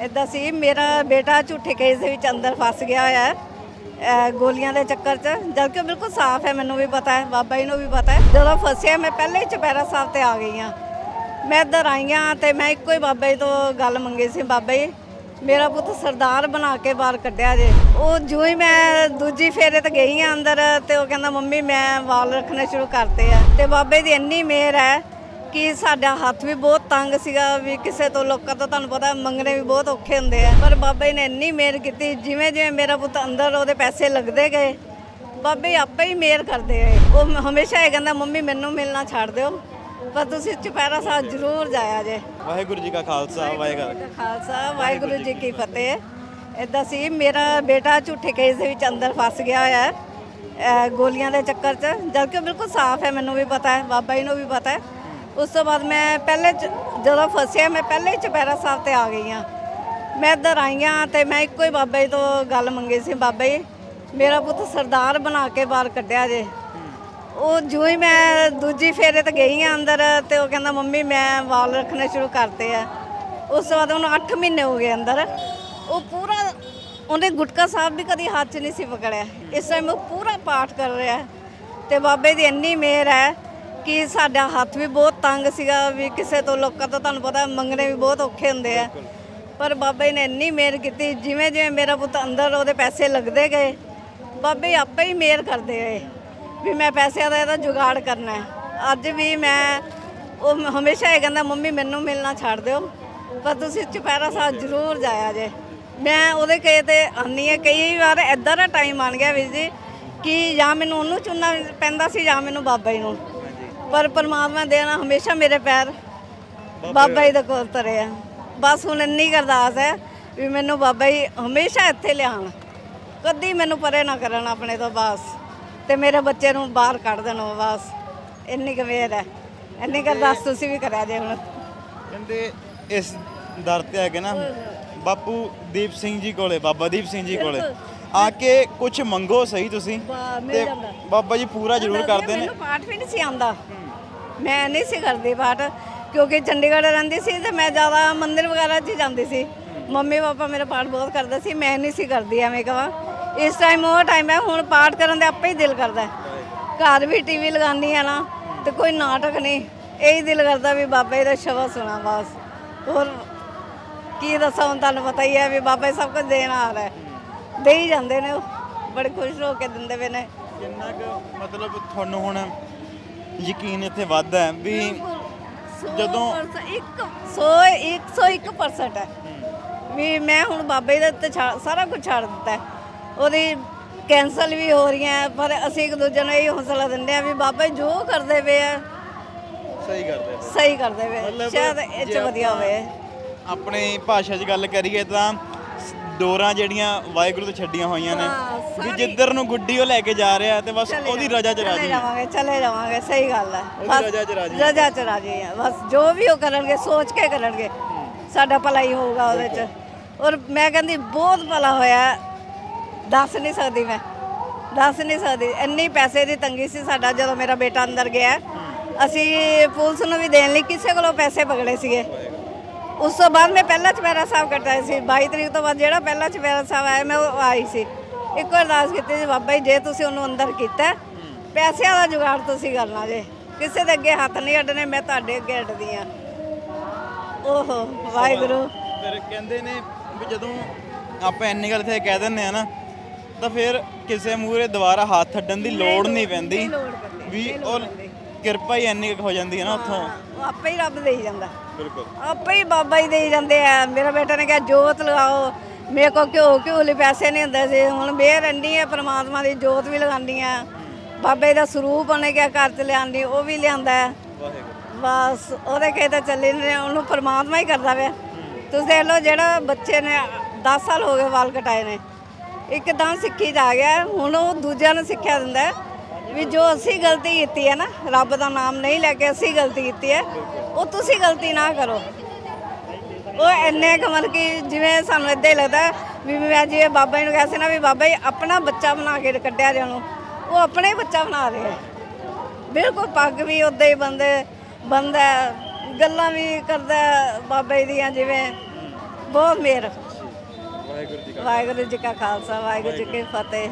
ਇਦਾਂ ਸੀ, ਮੇਰਾ ਬੇਟਾ ਝੂਠੇ ਕੇਸ ਦੇ ਵਿੱਚ ਅੰਦਰ ਫਸ ਗਿਆ ਹੋਇਆ ਹੈ, ਅਹ ਗੋਲੀਆਂ ਦੇ ਚੱਕਰ 'ਚ ਜਦ ਕਿ ਉਹ ਬਿਲਕੁਲ ਸਾਫ਼ ਹੈ, ਮੈਨੂੰ ਵੀ ਪਤਾ ਹੈ, ਬਾਬਾ ਜੀ ਨੂੰ ਵੀ ਪਤਾ ਹੈ। ਜਦੋਂ ਫਸਿਆ, ਮੈਂ ਪਹਿਲੇ ਹੀ ਚੁਪਹਿਰਾ ਸਾਹਿਬ ਤੇ ਆ ਗਈ ਹਾਂ। ਮੈਂ ਇੱਧਰ ਆਈ ਹਾਂ ਤੇ ਮੈਂ ਇੱਕੋ ਹੀ ਬਾਬਾ ਜੀ ਤੋਂ ਗੱਲ ਮੰਗੀ ਸੀ, ਬਾਬਾ ਜੀ, ਮੇਰਾ ਪੁੱਤ ਸਰਦਾਰ ਬਣਾ ਕੇ ਬਾਹਰ ਕੱਢਿਆ ਜੇ। ਉਹ ਜੋ ਹੀ ਮੈਂ ਦੂਜੀ ਫੇਰੇ ਤੇ ਗਈ ਹਾਂ ਅੰਦਰ ਤੇ ਉਹ ਕਹਿੰਦਾ, ਮੰਮੀ, ਮੈਂ ਵਾਲ ਰੱਖਣੇ ਸ਼ੁਰੂ ਕਰਤੇ ਆ। ਤੇ ਬਾਬੇ ਦੀ ਇੰਨੀ ਮਿਹਰ ਹੈ ਕਿ ਸਾਡਾ ਹੱਥ ਵੀ ਬਹੁਤ ਤੰਗ ਸੀਗਾ ਵੀ ਕਿਸੇ ਤੋਂ ਲੋਕਾਂ ਤੋਂ ਤੁਹਾਨੂੰ ਪਤਾ ਮੰਗਣੇ ਵੀ ਬਹੁਤ ਔਖੇ ਹੁੰਦੇ ਆ। ਪਰ ਬਾਬਾ ਜੀ ਨੇ ਇੰਨੀ ਮਿਹਰ ਕੀਤੀ ਜਿਵੇਂ ਜਿਵੇਂ ਮੇਰਾ ਪੁੱਤ ਅੰਦਰ ਉਹਦੇ ਪੈਸੇ ਲੱਗਦੇ ਗਏ ਬਾਬੇ ਆਪੇ ਹੀ ਮਿਹਰ ਕਰਦੇ ਗਏ। ਉਹ ਹਮੇਸ਼ਾ ਇਹ ਕਹਿੰਦਾ ਮੰਮੀ ਮੈਨੂੰ ਮਿਲਣਾ ਛੱਡ ਦਿਓ ਪਰ ਤੁਸੀਂ ਚੁਪਹਿਰਾ ਸਾਹਿਬ ਜ਼ਰੂਰ ਜਾਇਆ ਜੇ। ਵਾਹਿਗੁਰੂ ਜੀ ਕਾ ਖਾਲਸਾ ਵਾਹਿਗੁਰੂ ਜੀ ਕਾ ਖਾਲਸਾ ਵਾਹਿਗੁਰੂ ਜੀ ਕੀ ਫਤਿਹ। ਇਦਾਂ ਸੀ ਮੇਰਾ ਬੇਟਾ ਝੂਠੇ ਕੇਸ ਦੇ ਵਿੱਚ ਅੰਦਰ ਫਸ ਗਿਆ ਹੋਇਆ ਹੈ ਗੋਲੀਆਂ ਦੇ ਚੱਕਰ 'ਚ ਜਦ ਕਿ ਉਹ ਬਿਲਕੁਲ ਸਾਫ਼ ਹੈ ਮੈਨੂੰ ਵੀ ਪਤਾ ਹੈ ਬਾਬਾ ਜੀ ਨੂੰ ਵੀ ਪਤਾ ਹੈ। ਉਸ ਤੋਂ ਬਾਅਦ ਮੈਂ ਪਹਿਲੇ ਚ- ਜਦੋਂ ਫਸਿਆ, ਮੈਂ ਪਹਿਲੇ ਹੀ ਚੁਪਹਿਰਾ ਸਾਹਿਬ ਤੇ ਆ ਗਈ ਹਾਂ। ਮੈਂ ਇੱਧਰ ਆਈ ਹਾਂ ਤੇ ਮੈਂ ਇੱਕੋ ਹੀ ਬਾਬਾ ਜੀ ਤੋਂ ਗੱਲ ਮੰਗੀ ਸੀ, ਬਾਬਾ ਜੀ, ਮੇਰਾ ਪੁੱਤ ਸਰਦਾਰ ਬਣਾ ਕੇ ਬਾਹਰ ਕੱਢਿਆ ਜੇ। ਉਹ ਜੋ ਹੀ ਮੈਂ ਦੂਜੀ ਫੇਰੇ ਤੇ ਗਈ ਆ ਅੰਦਰ ਤੇ ਉਹ ਕਹਿੰਦਾ, ਮੰਮੀ, ਮੈਂ ਵਾਲ ਰੱਖਣੇ ਸ਼ੁਰੂ ਕਰਤੇ ਆ। ਉਸ ਤੋਂ ਬਾਅਦ ਉਹਨੂੰ 8 ਮਹੀਨੇ ਹੋ ਗਏ ਅੰਦਰ। ਉਹ ਪੂਰਾ, ਉਹਨੇ ਗੁਟਕਾ ਸਾਹਿਬ ਵੀ ਕਦੀ ਹੱਥ 'ਚ ਨਹੀਂ ਸੀ ਪਕੜਿਆ। ਇਸ ਟਾਈਮ ਉਹ ਪੂਰਾ ਪਾਠ ਕਰ ਰਿਹਾ ਹੈ ਤੇ ਬਾਬੇ ਦੀ ਇੰਨੀ ਮਿਹਰ ਹੈ ਕਿ ਸਾਡਾ ਹੱਥ ਵੀ ਬਹੁਤ ਤੰਗ ਸੀਗਾ ਵੀ ਕਿਸੇ ਤੋਂ ਲੋਕਾਂ ਤੋਂ ਤੁਹਾਨੂੰ ਪਤਾ ਮੰਗਣੇ ਵੀ ਬਹੁਤ ਔਖੇ ਹੁੰਦੇ ਆ। ਪਰ ਬਾਬਾ ਜੀ ਨੇ ਇੰਨੀ ਮਿਹਰ ਕੀਤੀ ਜਿਵੇਂ ਜਿਵੇਂ ਮੇਰਾ ਪੁੱਤ ਅੰਦਰ ਉਹਦੇ ਪੈਸੇ ਲੱਗਦੇ ਗਏ ਬਾਬੇ ਆਪੇ ਹੀ ਮਿਹਰ ਕਰਦੇ ਗਏ ਵੀ ਮੈਂ ਪੈਸਿਆਂ ਦਾ ਇਹਦਾ ਜੁਗਾੜ ਕਰਨਾ ਹੈ। ਅੱਜ ਵੀ ਮੈਂ ਉਹ ਹਮੇਸ਼ਾ ਇਹ ਕਹਿੰਦਾ ਮੰਮੀ ਮੈਨੂੰ ਮਿਲਣਾ ਛੱਡ ਦਿਓ ਪਰ ਤੁਸੀਂ ਚੁਪਹਿਰਾ ਸਾਹਿਬ ਜ਼ਰੂਰ ਜਾਇਆ ਜੇ। ਮੈਂ ਉਹਦੇ ਕਹੇ ਤੇ ਆਨੀ ਹੈ ਕਈ ਵਾਰ ਐਦਾਂ ਦਾ ਟਾਈਮ ਆਣ ਗਿਆ ਵੀਰ ਜੀ ਕਿ ਜਾਂ ਮੈਨੂੰ ਉਹਨੂੰ ਚੁਣਨਾ ਪੈਂਦਾ ਸੀ ਜਾਂ ਮੈਨੂੰ ਬਾਬਾ ਜੀ ਨੂੰ। ਪਰ ਪਰਮਾਤਮਾ ਦੇਣਾ ਹਮੇਸ਼ਾ ਮੇਰੇ ਪੈਰ ਬਾਬਾ ਜੀ ਦੇ ਕੋਲ ਤਰੇ ਆ। ਬਸ ਹੁਣ ਇੰਨੀ ਕੁ ਅਰਦਾਸ ਹੈ ਵੀ ਮੈਨੂੰ ਬਾਬਾ ਜੀ ਹਮੇਸ਼ਾ ਇੱਥੇ ਲਿਆਉਣ। ਕਦੀ ਮੈਨੂੰ ਪਰੇ ਨਾ ਕਰਨ ਆਪਣੇ ਤੋਂ ਬਸ। ਤੇ ਮੇਰੇ ਬੱਚੇ ਨੂੰ ਬਾਹਰ ਕੱਢ ਦੇਣ ਬਸ। ਇੰਨੀ ਕੁ ਮਿਹਰ ਹੈ। ਇੰਨੀ ਕੁ ਅਰਦਾਸ ਤੁਸੀਂ ਵੀ ਕਰਿਆ ਜੇ ਹੁਣ। ਕਹਿੰਦੇ ਇਸ ਦਰ ਤੇ ਹੈਗੇ ਨਾ ਬਾਪੂ ਦੀਪ ਸਿੰਘ ਜੀ ਕੋਲੇ ਬਾਬਾ ਦੀਪ ਸਿੰਘ ਜੀ ਕੋਲੇ। ਆ ਕੇ ਕੁਝ ਮੰਗੋ ਸਹੀ ਤੁਸੀਂ? ਤੇ। ਬਾਬਾ ਜੀ ਪੂਰਾ ਜ਼ਰੂਰ ਕਰਦੇ ਨੇ। ਮੈਨੂੰ ਪਾਠ ਵੀ ਨਹੀਂ ਸੀ ਆਉਂਦਾ। ਮੈਂ ਨਹੀਂ ਸੀ ਕਰਦੀ ਪਾਠ, ਕਿਉਂਕਿ ਚੰਡੀਗੜ੍ਹ ਰਹਿੰਦੀ ਸੀ ਤੇ ਮੈਂ ਜ਼ਿਆਦਾ ਮੰਦਿਰ ਵਗੈਰਾ 'ਚ ਹੀ ਜਾਂਦੀ ਸੀ। ਮੰਮੀ ਪਾਪਾ ਮੇਰਾ ਪਾਠ ਬਹੁਤ ਕਰਦਾ ਸੀ, ਮੈਂ ਨਹੀਂ ਸੀ ਕਰਦੀ, ਐਵੇਂ ਕਹਾਂ ਇਸ ਟਾਈਮ ਉਹ ਟਾਈਮ ਹੈ, ਹੁਣ ਪਾਠ ਕਰਨ ਦੇ ਆਪੇ ਹੀ ਦਿਲ ਕਰਦਾ ਘਰ ਵੀ ਟੀਵੀ ਲਗਾਉਂਦੀ ਆ ਨਾ, ਤੇ ਕੋਈ ਨਾਟਕ ਨਹੀਂ। ਇਹੀ ਦਿਲ ਕਰਦਾ ਵੀ ਬਾਬਾ ਜੀ ਦਾ ਸ਼ਬਦ ਸੁਣਾ ਬਸ। ਹੋਰ ਕੀ ਦੱਸਾਂ, ਹੁਣ ਤੁਹਾਨੂੰ ਪਤਾ ਹੀ ਹੈ ਵੀ ਬਾਬਾ ਜੀ ਸਭ ਕੁਝ ਦੇਣ ਆ ਰਿਹਾ ਹੈ। ਦੇ ਹੀ ਜਾਂਦੇ ਨੇ ਉਹ, ਬੜੇ ਖੁਸ਼ ਹੋ ਕੇ ਦਿੰਦੇ ਪਏ ਨੇ। ਕਿੰਨਾ ਕੁ ਮਤਲਬ ਤੁਹਾਨੂੰ ਹੁਣ ਯਕੀਨ ਇੱਥੇ ਵੱਧਦਾ ਹੈ ਵੀ ਜਦੋਂ- ਇੱਕ 100 101% ਹੈ। ਵੀ ਮੈਂ ਹੁਣ ਬਾਬੇ ਦੇ ਛੱਡ- ਸਾਰਾ ਕੁਝ ਛੱਡ ਦਿੱਤਾ ਉਹਦੀ ਕੈਂਸਲ ਵੀ ਹੋ ਰਹੀਆਂ ਪਰ ਅਸੀਂ ਇੱਕ ਦੂਜੇ ਨੂੰ ਇਹ ਹੌਸਲਾ ਦਿੰਦੇ ਆ ਵੀ ਬਾਬਾ ਜੀ ਕਰਦੇ ਪਏ ਆ ਸਹੀ ਕਰਦੇ ਸਹੀ ਕਰਦੇ ਪਏ ਸ਼ਾਇਦ ਇਹ ਚ ਵਧੀਆ ਹੋਵੇ। ਆਪਣੀ ਭਾਸ਼ਾ 'ਚ ਗੱਲ ਕਰੀਏ ਤਾਂ ਡੋਰਾਂ ਜਿਹੜੀਆਂ ਵਾਹਿਗੁਰੂ ਤੋਂ ਛੱਡੀਆਂ ਹੋਈਆਂ ਨੇ ਹਾਂ, ਵੀ ਸਾਰੀ- ਜਿੱਧਰ ਨੂੰ ਗੁੱਡੀ ਉਹ ਲੈ ਕੇ ਜਾ ਰਿਹਾ ਤੇ ਬਸ ਚਲੇ ਉਹਦੀ ਰਜਾ 'ਚ ਚਲੇ ਰਾਜੀ ਜਾਵਾਂਗੇ ਚਲੇ ਜਾਵਾਂਗੇ ਸਹੀ ਗੱਲ ਹੈ। ਉਹਦੀ ਬਸ ਰਜ਼ਾ 'ਚ ਰਾਜ਼ੀ ਹੈ। ਰਜ਼ਾ ਚ ਰਾਜੀ ਹੈ ਬਸ ਜੋ ਵੀ ਉਹ ਕਰਨਗੇ ਸੋਚ ਕੇ ਕਰਨਗੇ। ਸਾਡਾ ਭਲਾ ਹੀ ਹੋਊਗਾ ਉਹਦੇ ਚ। ਔਰ ਮੈਂ ਕਹਿੰਦੀ ਬਹੁਤ ਭਲਾ ਹੋਇਆ। ਹੈ। ਦੱਸ ਨਹੀਂ ਸਕਦੀ ਮੈਂ। ਦੱਸ ਨਹੀਂ ਸਕਦੀ। ਇੰਨੀ ਪੈਸੇ ਦੀ ਤੰਗੀ ਸੀ ਸਾਡਾ ਜਦੋਂ ਮੇਰਾ ਬੇਟਾ ਅੰਦਰ ਗਿਆ। ਅਸੀਂ ਪੁਲਿਸ ਨੂੰ ਵੀ ਦੇਣ ਲਈ ਕਿਸੇ ਕੋਲੋਂ ਪੈਸੇ ਪਕੜੇ ਸੀਗੇ। ਉਸ ਤੋਂ ਬਾਅਦ ਮੈਂ ਪਹਿਲਾ ਚੁਪਹਿਰਾ ਸਾਹਿਬ ਕੱਟਿਆ ਸੀ। 22 ਤਰੀਕ ਤੋਂ ਬਾਅਦ ਜਿਹੜਾ ਪਹਿਲਾ ਚੁਪਹਿਰਾ ਸਾਹਿਬ ਆਇਆ ਮੈਂ ਉਹ ਆਈ ਸੀ। ਇੱਕ ਅਰਦਾਸ ਕੀਤੀ ਸੀ ਬਾਬਾ ਜੀ ਜੇ ਤੁਸੀਂ ਉਹਨੂੰ ਅੰਦਰ ਕੀਤਾ ਪੈਸਿਆਂ ਦਾ ਜੁਗਾੜ ਤੁਸੀਂ ਕਰਨਾ ਜੇ। ਕਿਸੇ ਦੇ ਅੱਗੇ ਹੱਥ ਨਹੀਂ ਅੱਡਣੇ ਮੈਂ ਤੁਹਾਡੇ ਅੱਗੇ ਅੱਡਦੀ ਆ। ਓਹੋ ਵਾਹਿਗੁਰੂ। ਫਿਰ ਕਹਿੰਦੇ ਨੇ ਵੀ ਜਦੋਂ ਆਪਾਂ ਇੰਨੀ ਗੱਲ ਇੱਥੇ ਕਹਿ ਦਿੰਨੇ ਆ ਨਾ ਤਾਂ ਫਿਰ ਕਿਸੇ ਮੂਹਰੇ ਦੁਬਾਰਾ ਹੱਥ ਅੱਡਣ ਦੀ ਲੋੜ ਨਹੀਂ ਪੈਂਦੀ ਵੀ ਉਹ। ਕਿਰਪਾ ਹੀ ਇੰਨੀ ਕੁ ਹੋ ਜਾਂਦੀ ਹੈ ਨਾ ਉੱਥੋਂ। ਹਾਂ, ਉਹ ਆਪੇ ਹੀ ਰੱਬ ਦੇਈ ਜਾਂਦਾ। ਬਿਲਕੁਲ। ਆਪੇ ਹੀ ਬਾਬਾ ਹੀ ਦੇਈ ਜਾਂਦੇ ਆ। ਮੇਰਾ ਬੇਟਾ ਨੇ ਕਿਹਾ ਜੋਤ ਲਗਾਓ। ਮੇਰੇ ਕੋ ਘਿਓ ਘਿਓ ਲਈ ਪੈਸੇ ਨਹੀਂ ਹੁੰਦੇ ਸੀ। ਹੁਣ ਮਿਹਰ ਇੰਨੀ ਹੈ ਪ੍ਰਮਾਤਮਾ ਦੀ ਜੋਤ ਵੀ ਲਗਾਉਂਦੀ ਆ ਬਾਬੇ ਦਾ ਸਰੂਪ ਉਹਨੇ ਕਿਹਾ ਘਰ ਚ ਲਿਆਂਦੀ ਉਹ ਵੀ ਲਿਆਂਦਾ ਹੈ। ਵਾਹਿਗੁਰੂ। ਬਸ ਉਹਦੇ ਕਹੇ ਤਾਂ ਚੱਲੇ ਨੇ ਉਹਨੂੰ ਪਰਮਾਤਮਾ ਹੀ ਕਰਦਾ ਪਿਆ। ਤੁਸੀਂ ਦੇਖ ਲਓ ਜਿਹੜਾ ਬੱਚੇ ਨੇ 10 ਸਾਲ ਹੋ ਗਏ ਵਾਲ ਕਟਾਏ ਨੇ। ਇੱਕਦਮ ਸਿੱਖੀ 'ਚ ਆ ਗਿਆ। ਹੁਣ ਉਹ ਦੂਜਿਆਂ ਨੂੰ ਸਿੱਖਿਆ ਦਿੰਦਾ ਹੈ। ਵੀ ਜੋ ਅਸੀਂ ਗਲਤੀ ਕੀਤੀ ਹੈ ਨਾ ਰੱਬ ਦਾ ਨਾਮ ਨਹੀਂ ਲੈ ਕੇ ਅਸੀਂ ਗਲਤੀ ਕੀਤੀ ਹੈ ਉਹ ਤੁਸੀਂ ਗਲਤੀ ਨਾ ਕਰੋ। ਉਹ ਇੰਨੇ ਕਮਲ ਕਿ ਜਿਵੇਂ ਸਾਨੂੰ ਇਦਾਂ ਹੀ ਲੱਗਦਾ ਵੀ ਮੈਂ ਜਿਵੇਂ ਬਾਬਾ ਜੀ ਨੂੰ ਕਿਹਾ ਸੀ ਨਾ ਵੀ ਬਾਬਾ ਜੀ ਆਪਣਾ ਬੱਚਾ ਬਣਾ ਕੇ ਕੱਢਿਆ ਨੂੰ ਉਹ ਆਪਣੇ ਬੱਚਾ ਬਣਾ ਰਿਹਾ ਬਿਲਕੁਲ ਪੱਗ ਵੀ ਉਦਾਂ ਹੀ ਬੰਦੇ ਬੰਦਾ ਗੱਲਾਂ ਵੀ ਕਰਦਾ ਬਾਬਾ ਜੀ ਦੀਆਂ ਜਿਵੇਂ ਬਹੁਤ ਜੀ ਵਾਹਿਗੁਰੂ ਜੀ ਕਾ ਖਾਲਸਾ ਵਾਹਿਗੁਰੂ ਜੀ ਕੀ ਫਤਿਹ।